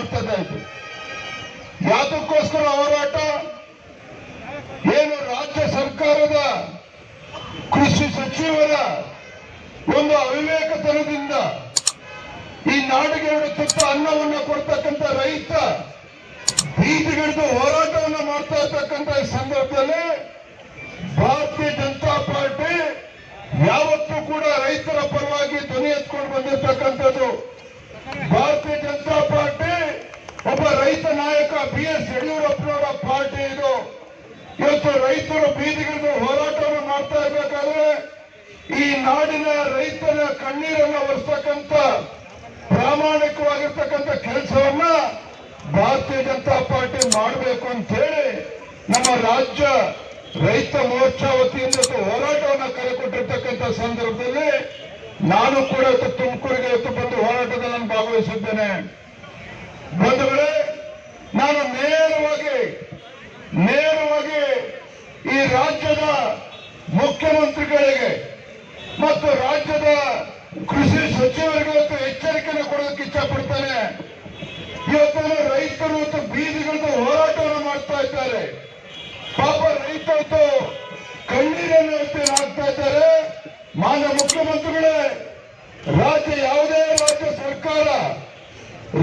ಆಗ್ತದೆ ಯಾತಕ್ಕೋಸ್ಕರ ಹೋರಾಟ? ಏನು ರಾಜ್ಯ ಸರ್ಕಾರದ ಕೃಷಿ ಸಚಿವರ ಒಂದು ಅವಿವೇಕತನದಿಂದ ಈ ನಾಡಿಗೆ ಎರಡು ತುತ್ತ ಅನ್ನವನ್ನು ಕೊಡ್ತಕ್ಕಂಥ ರೈತ ಬೀದಿಗಿಡಿದು ಹೋರಾಟವನ್ನ ಮಾಡ್ತಾ ಇರ್ತಕ್ಕಂಥ ಈ ಸಂದರ್ಭದಲ್ಲಿ ಭಾರತೀಯ ಜನತಾ ಪಾರ್ಟಿ ಯಾವತ್ತೂ ಕೂಡ ರೈತರ ಪರವಾಗಿ ಧ್ವನಿ ಎತ್ಕೊಂಡು ಬಂದಿರತಕ್ಕಂಥದ್ದು. ರೈತ ನಾಯಕ ಬಿ ಎಸ್ ಯಡಿಯೂರಪ್ಪನವರ ಪಾರ್ಟಿ ಇದು. ಇವತ್ತು ರೈತರು ಬೀದಿಗಿಳಿದು ಹೋರಾಟವನ್ನು ಮಾಡ್ತಾ ಇರಬೇಕಾದ್ರೆ ಈ ನಾಡಿನ ರೈತರ ಕಣ್ಣೀರನ್ನ ಒರೆಸ್ತಕ್ಕಂಥ ಪ್ರಾಮಾಣಿಕವಾಗಿರ್ತಕ್ಕಂಥ ಕೆಲಸವನ್ನ ಭಾರತೀಯ ಜನತಾ ಪಾರ್ಟಿ ಮಾಡಬೇಕು ಅಂತ ಹೇಳಿ ನಮ್ಮ ರಾಜ್ಯ ರೈತ ಮೋರ್ಚಾ ವತಿಯಿಂದ ಹೋರಾಟವನ್ನು ಕರೆಕೊಟ್ಟಿರ್ತಕ್ಕಂಥ ಕರೆ ಕೊಟ್ಟಿರ್ತಕ್ಕಂಥ ಸಂದರ್ಭದಲ್ಲಿ ನಾನು ಕೂಡ ಇವತ್ತು ತುಮಕೂರಿಗೆ ಇವತ್ತು ಬಂದು ಹೋರಾಟದಲ್ಲಿ ನಾನು ಭಾಗವಹಿಸಿದ್ದೇನೆ ಬಂಧುಗಳೇ ನಾನು ನೇರವಾಗಿ ನೇರವಾಗಿ ಈ ರಾಜ್ಯದ ಮುಖ್ಯಮಂತ್ರಿಗಳಿಗೆ ಮತ್ತು ರಾಜ್ಯದ ಕೃಷಿ ಸಚಿವರಿಗೆ ಇವತ್ತು ಎಚ್ಚರಿಕೆಯನ್ನು ಕೊಡೋದಕ್ಕೆ ಇಚ್ಛಪಡ್ತೇನೆ ಇವತ್ತು ರೈತರು ಮತ್ತು ಬೀದಿಗಳದ್ದು ಹೋರಾಟವನ್ನು ಮಾಡ್ತಾ ಇದ್ದಾರೆ. ಪಾಪ ರೈತರು ಕಣ್ಣೀರನ್ನು ಹಾಕ್ತಾ ಇದ್ದಾರೆ. ಮಾನ್ಯ ಮುಖ್ಯಮಂತ್ರಿಗಳೇ, ರಾಜ್ಯ ಯಾವುದೇ ರಾಜ್ಯ ಸರ್ಕಾರ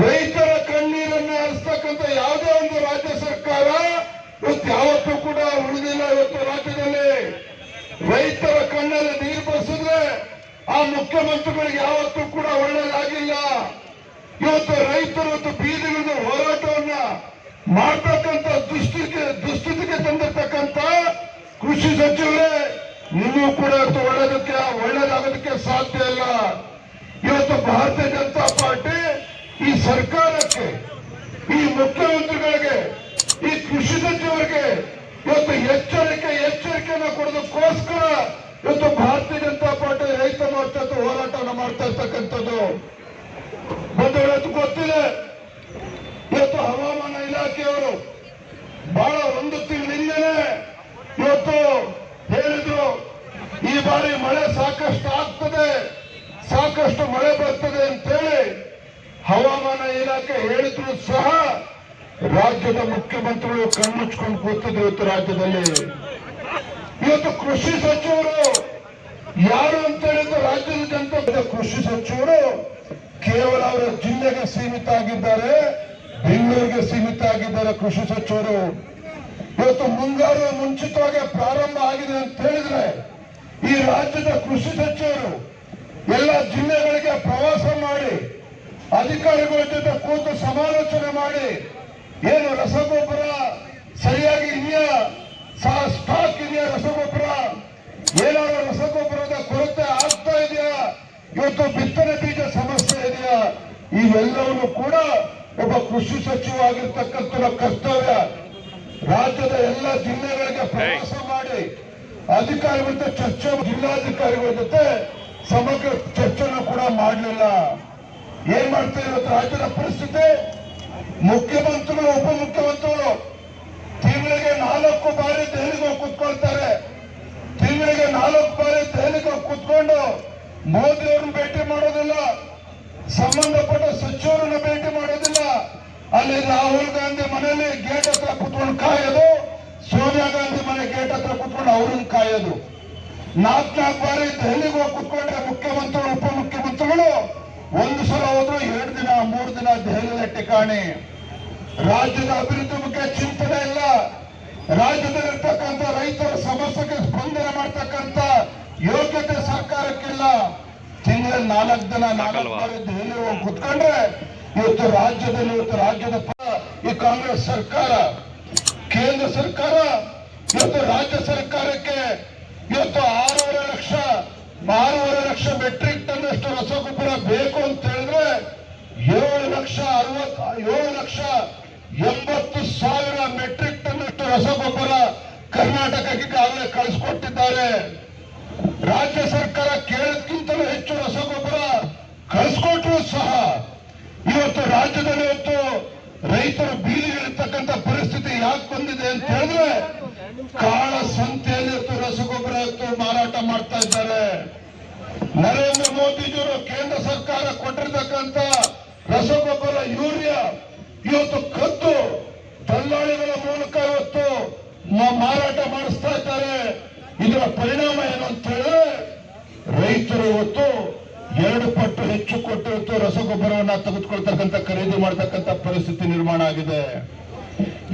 ರೈತರ ಕಣ್ಣೀರನ್ನು ಹರಿಸ್ತಕ್ಕಂಥ ಯಾವುದೇ ಒಂದು ರಾಜ್ಯ ಸರ್ಕಾರ ಇವತ್ತು ಯಾವತ್ತೂ ಕೂಡ ಉಳಿದಿಲ್ಲ. ಇವತ್ತು ರಾಜ್ಯದಲ್ಲಿ ರೈತರ ಕಣ್ಣಲ್ಲಿ ನೀರು ಆ ಮುಖ್ಯಮಂತ್ರಿಗಳಿಗೆ ಯಾವತ್ತೂ ಕೂಡ ಒಳ್ಳೇದಾಗಿಲ್ಲ. ಇವತ್ತು ರೈತರು ಮತ್ತು ಬೀದಿಗಳ ಹೋರಾಟವನ್ನ ಮಾಡ್ತಕ್ಕಂಥ ದುಸ್ಥಿತಿಗೆ ದುಸ್ಥಿತಿಗೆ ತಂದಿರ್ತಕ್ಕಂಥ ಕೃಷಿ ಸಚಿವರೇ ನೀವು ಕೂಡ ಇವತ್ತು ಒಳ್ಳೆದಕ್ಕೆ, ಒಳ್ಳೇದಾಗೋದಕ್ಕೆ ಸಾಧ್ಯ ಇಲ್ಲ. ಇವತ್ತು ಭಾರತೀಯ ಜನತಾ ಪಾರ್ಟಿ ಈ ಸರ್ಕಾರಕ್ಕೆ, ಈ ಮುಖ್ಯಮಂತ್ರಿಗಳಿಗೆ, ಈ ಕೃಷಿ ಸಚಿವರಿಗೆ ಇವತ್ತು ಭಾರತೀಯ ಜನತಾ ಪಾರ್ಟಿ ರೈತ ಮಾಡ್ತಾ ಹೋರಾಟವನ್ನು ಮಾಡ್ತಾ ಇರ್ತಕ್ಕಂಥದ್ದು. ಒಂದು ಇವತ್ತು ಗೊತ್ತಿದೆ. ಇವತ್ತು ಹವಾಮಾನ ಇಲಾಖೆಯವರು ಬಹಳ ಒಂದು ತಿಂಗಳಿಂದಲೇ ಇವತ್ತು ಹೇಳಿದ್ರು, ಈ ಬಾರಿ ಮಳೆ ಸಾಕಷ್ಟು ಆಗ್ತದೆ, ಸಾಕಷ್ಟು ಮಳೆ ಬರ್ತದೆ ಅಂತೇಳಿ ಹವಾಮಾನ ಇಲಾಖೆ ಹೇಳಿದ್ರು ಸಹ ರಾಜ್ಯದ ಮುಖ್ಯಮಂತ್ರಿಗಳು ಕಣ್ಮುಚ್ಕೊಂಡು ಕೂತಿದ್ರು ಇವತ್ತು ರಾಜ್ಯದಲ್ಲಿ. ಇವತ್ತು ಕೃಷಿ ಸಚಿವರು ಯಾರು ಅಂತ ಹೇಳಿದ್ರು ರಾಜ್ಯದ ಜನತೆ ಕೃಷಿ ಸಚಿವರು ಕೇವಲ ಅವರ ಜಿಲ್ಲೆಗೆ ಸೀಮಿತ ಆಗಿದ್ದಾರೆ, ಬೆಂಗಳೂರಿಗೆ ಸೀಮಿತ ಆಗಿದ್ದಾರೆ ಕೃಷಿ ಸಚಿವರು. ಇವತ್ತು ಮುಂಗಾರು ಮುಂಚಿತವಾಗಿ ಪ್ರಾರಂಭ ಆಗಿದೆ ಅಂತ ಹೇಳಿದ್ರೆ ಈ ರಾಜ್ಯದ ಕೃಷಿ ಸಚಿವರು ಎಲ್ಲ ಜಿಲ್ಲೆಗಳಿಗೆ ಪ್ರವಾಸ ಮಾಡಿ, ಅಧಿಕಾರಿಗಳ ಜೊತೆ ಕೂತು ಸಮಾಲೋಚನೆ ಮಾಡಿ, ಏನು ರಸಗೊಬ್ಬರ ಸರಿಯಾಗಿ ಇದೆಯಾ ರಸಗೊಬ್ಬರ ಏನಾದ್ರು ರಸಗೊಬ್ಬರದ ಕೊರತೆ ಆಗ್ತಾ ಇದೆಯಾ? ಇವತ್ತು ಬಿತ್ತನೆ ಬೀಜ ಸಮಸ್ಯೆ ಇದೆಯಾ? ಇವೆಲ್ಲವನ್ನು ಕೂಡ ಒಬ್ಬ ಕೃಷಿ ಸಚಿವ ಆಗಿರ್ತಕ್ಕಂಥ ಕರ್ತವ್ಯ. ರಾಜ್ಯದ ಎಲ್ಲ ಜಿಲ್ಲೆಗಳಿಗೆ ಪ್ರವಾಸ ಮಾಡಿ ಅಧಿಕಾರಿಗಳ ಜೊತೆ ಚರ್ಚೆ ಜಿಲ್ಲಾಧಿಕಾರಿಗಳ ಜೊತೆ ಸಮಗ್ರ ಚರ್ಚೆನೂ ಕೂಡ ಮಾಡಲಿಲ್ಲ. ಏನ್ ಮಾಡ್ತಾ ಇವತ್ತು ರಾಜ್ಯದ ಪರಿಸ್ಥಿತಿ? ಮುಖ್ಯಮಂತ್ರಿಗಳು ಉಪಮುಖ್ಯಮಂತ್ರಿಗಳು ತಿಂಗಳಿಗೆ ನಾಲ್ಕು ಬಾರಿ ದೆಹಲಿಗೆ ಹೋಗಿ ಕೂತ್ಕೊಳ್ತಾರೆ ತಿಂಗಳಿಗೆ ನಾಲ್ಕು ಬಾರಿ ದೆಹಲಿಗೆ ಹೋಗಿ ಕೂತ್ಕೊಂಡು ಮೋದಿ ಅವರು ಭೇಟಿ ಮಾಡೋದಿಲ್ಲ, ಸಂಬಂಧಪಟ್ಟ ಸಚಿವರನ್ನ ಭೇಟಿ ಮಾಡೋದಿಲ್ಲ. ಅಲ್ಲಿ ರಾಹುಲ್ ಗಾಂಧಿ ಮನೆಯಲ್ಲಿ ಗೇಟ್ ಹತ್ರ ಕುತ್ಕೊಂಡು ಕಾಯೋದು, ಸೋನಿಯಾ ಗಾಂಧಿ ಮನೆ ಗೇಟ್ ಹತ್ರ ಕುತ್ಕೊಂಡು ಅವ್ರನ್ನ ಕಾಯೋದು. ನಾಲ್ಕು ನಾಲ್ಕು ಬಾರಿ ದೆಹಲಿಗೆ ಹೋಗಿ ಕೂತ್ಕೊಂಡ್ರೆ ಮುಖ್ಯಮಂತ್ರಿಗಳು, ಉಪಮುಖ್ಯಮಂತ್ರಿಗಳು, ಒಂದು ಸಲ ಹೋದ್ರು ಎರಡು ದಿನ, ಮೂರು ದಿನ ದೆಹಲಿಯ ಠಿಕಾಣಿ. ರಾಜ್ಯದ ಅಭಿವೃದ್ಧಿ ಬಗ್ಗೆ ಚಿಂತನೆ ಇಲ್ಲ. ರಾಜ್ಯದಲ್ಲಿರ್ತಕ್ಕಂಥ ರೈತರ ಸಮಸ್ಯೆಗೆ ಸ್ಪಂದನೆ ಮಾಡ್ತಕ್ಕಂಥ ಯೋಗ್ಯತೆ ಸರ್ಕಾರಕ್ಕಿಲ್ಲ ನಾಲ್ಕು ದಿನ ನಾಲ್ಕು ದೆಹಲಿ ಹೋಗಿ ಕುತ್ಕೊಂಡ್ರೆ ಇವತ್ತು ರಾಜ್ಯದಲ್ಲಿ ಇವತ್ತು ರಾಜ್ಯದ ಈ ಕಾಂಗ್ರೆಸ್ ಸರ್ಕಾರ ಕೇಂದ್ರ ಸರ್ಕಾರ ಇವತ್ತು ರಾಜ್ಯ ಸರ್ಕಾರಕ್ಕೆ ಇವತ್ತು ಆರೂವರೆ ಲಕ್ಷ ಆರೂವರೆ ಲಕ್ಷ ಮೆಟ್ರಿಕ್ ಟನ್ ಅಷ್ಟು ರಸಗೊಬ್ಬರ ಬೇಕು ಅಂತ ಹೇಳಿದ್ರೆ ಏಳು ಲಕ್ಷ ಅರವತ್ ಏಳು ಲಕ್ಷ ಎಂಬತ್ತು ಸಾವಿರ ಮೆಟ್ರಿಕ್ ಟನ್ ಅಷ್ಟು ರಸಗೊಬ್ಬರ ಕರ್ನಾಟಕಕ್ಕೆ ಈಗಾಗಲೇ ಕಳಿಸ್ಕೊಟ್ಟಿದ್ದಾರೆ ರಾಜ್ಯ ಸರ್ಕಾರ ಕೇಳೋದ್ಕಿಂತಲೂ ಹೆಚ್ಚು ರಸಗೊಬ್ಬರ ಕಳಿಸ್ಕೊಟ್ರು ಸಹ ಇವತ್ತು ರಾಜ್ಯದಲ್ಲಿ ಇವತ್ತು ರೈತರು ಬೀದಿಗಳಿರ್ತಕ್ಕಂಥ ಪರಿಸ್ಥಿತಿ ಯಾಕೆ ಬಂದಿದೆ ಅಂತ ಹೇಳಿದ್ರೆ, ಕಾಳ ಸಂತೆಯಲ್ಲಿ ರಸಗೊಬ್ಬರ ಇತ್ತು ಮಾರಾಟ ಮಾಡ್ತಾ ಇದ್ದಾರೆ. ನರೇಂದ್ರ ಮೋದಿಜಿಯವರು ಕೇಂದ್ರ ಸರ್ಕಾರ ಕೊಟ್ಟಿರ್ತಕ್ಕಂಥ ರಸಗೊಬ್ಬರ, ಯೂರಿಯಾ, ಇವತ್ತು ಕದ್ದು ದಲ್ಲಾಳಿಗಳ ಮೂಲಕ ಇವತ್ತು ಮಾರಾಟ ಮಾಡಿಸ್ತಾ ಇದ್ದಾರೆ. ಇದರ ಪರಿಣಾಮ ಏನು ಅಂತ ಹೇಳಿದ್ರೆ, ರೈತರು ಇವತ್ತು ಎರಡು ಪಟ್ಟು ಹೆಚ್ಚು ಕೊಟ್ಟು ಇವತ್ತು ರಸಗೊಬ್ಬರವನ್ನ ತೆಗೆದುಕೊಳ್ತಕ್ಕಂಥ ಖರೀದಿ ಮಾಡತಕ್ಕಂಥ ಪರಿಸ್ಥಿತಿ ನಿರ್ಮಾಣ ಆಗಿದೆ.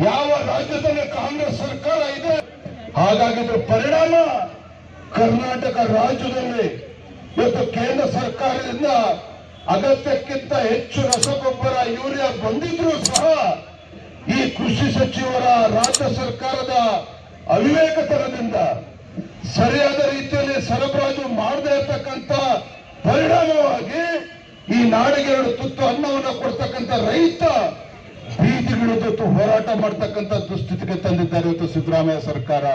ಯಾವ ರಾಜ್ಯದಲ್ಲಿ ಕಾಂಗ್ರೆಸ್ ಸರ್ಕಾರ ಇದೆ? ಹಾಗಾಗಿ ಇದ್ರ ಪರಿಣಾಮ ಕರ್ನಾಟಕ ರಾಜ್ಯದಲ್ಲಿ ಇವತ್ತು ಕೇಂದ್ರ ಸರ್ಕಾರದಿಂದ ಅಗತ್ಯಕ್ಕಿಂತ ಹೆಚ್ಚು ರಸಗೊಬ್ಬರ, ಯೂರಿಯಾ ಬಂದಿದ್ರೂ ಸಹ ಈ ಕೃಷಿ ಸಚಿವರ ರಾಜ್ಯ ಸರ್ಕಾರದ ಅವಿವೇಕತನದಿಂದ ಸರಿಯಾದ ರೀತಿಯಲ್ಲಿ ಸರಬರಾಜು ಮಾಡದೇ ಇರತಕ್ಕಂತ ಪರಿಣಾಮವಾಗಿ ಈ ನಾಡಿಗೆ ಎರಡು ತುತ್ತು ಅನ್ನವನ್ನು ಕೊಡ್ತಕ್ಕಂಥ ರೈತ ಬೀದಿಗಿಳಿದು ಹೋರಾಟ ಮಾಡ್ತಕ್ಕಂಥ ದುಸ್ಥಿತಿಗೆ ತಂದಿದ್ದಾರೆ ಇವತ್ತು ಸಿದ್ದರಾಮಯ್ಯ ಸರ್ಕಾರ.